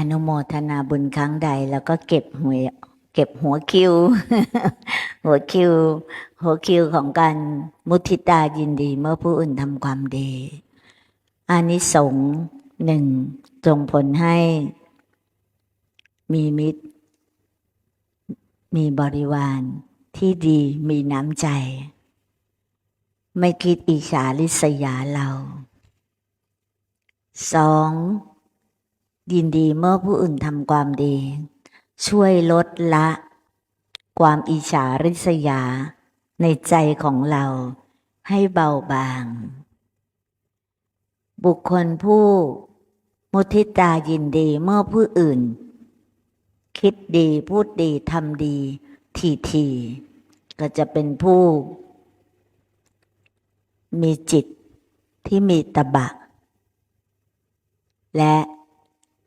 อนุโมทนาบุญครั้งใด แล้วก็เก็บหวยเก็บหัวคิว หัวคิว หัวคิวของการมุทิตายินดีเมื่อผู้อื่นทำความดีอานิสงส์หนึ่งส่งผลให้มีมิตร มีบริวารที่ดีมีน้ำใจ ไม่คิดอิจฉาริษยาเราสอง ยินดีเมื่อผู้อื่นทำความดี ช่วยลดละ ความอิจฉาริษยา ในใจของเราให้เบาบาง บุคคลผู้มุทิตายินดีเมื่อผู้อื่น คิดดีพูดดีทำดี ทีทีก็จะเป็นผู้ มีจิตที่มีตบะ และ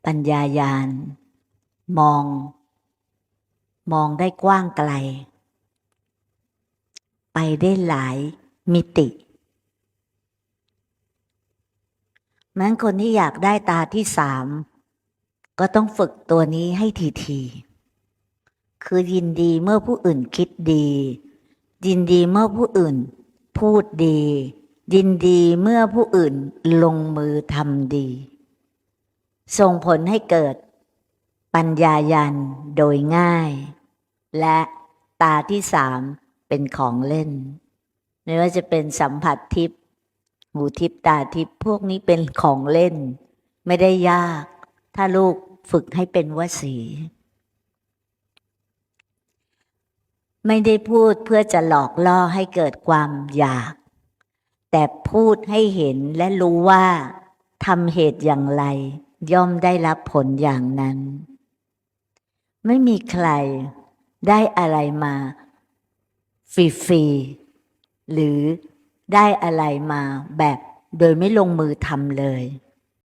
ปัญญายาณมอง มองได้กว้างไกล ไปได้หลายมิติแม้นคนที่อยากได้ตาที่สาม ก็ต้องฝึกตัวนี้ให้ทีๆคือยินดีเมื่อผู้อื่นคิดดี ยินดีเมื่อผู้อื่น พูดดี ยินดีเมื่อผู้อื่นลงมือทำดี ส่งผลให้เกิด ปัญญายันโดยง่าย และตาที่สามเป็นของเล่น ไม่ว่าจะเป็นสัมผัสทิพย์หูทิพย์ตาทิพย์พวกนี้เป็นของเล่น ไม่ได้ยาก ถ้าลูกฝึกให้เป็นวสี ไม่ได้พูดเพื่อจะหลอกล่อให้เกิดความอยาก แต่พูดให้เห็นและรู้ว่าทำเหตุอย่างไรย่อมได้รับผลอย่างนั้น ไม่มีใครได้อะไรมาฟรีๆหรือได้อะไรมาแบบโดยไม่ลงมือทำเลย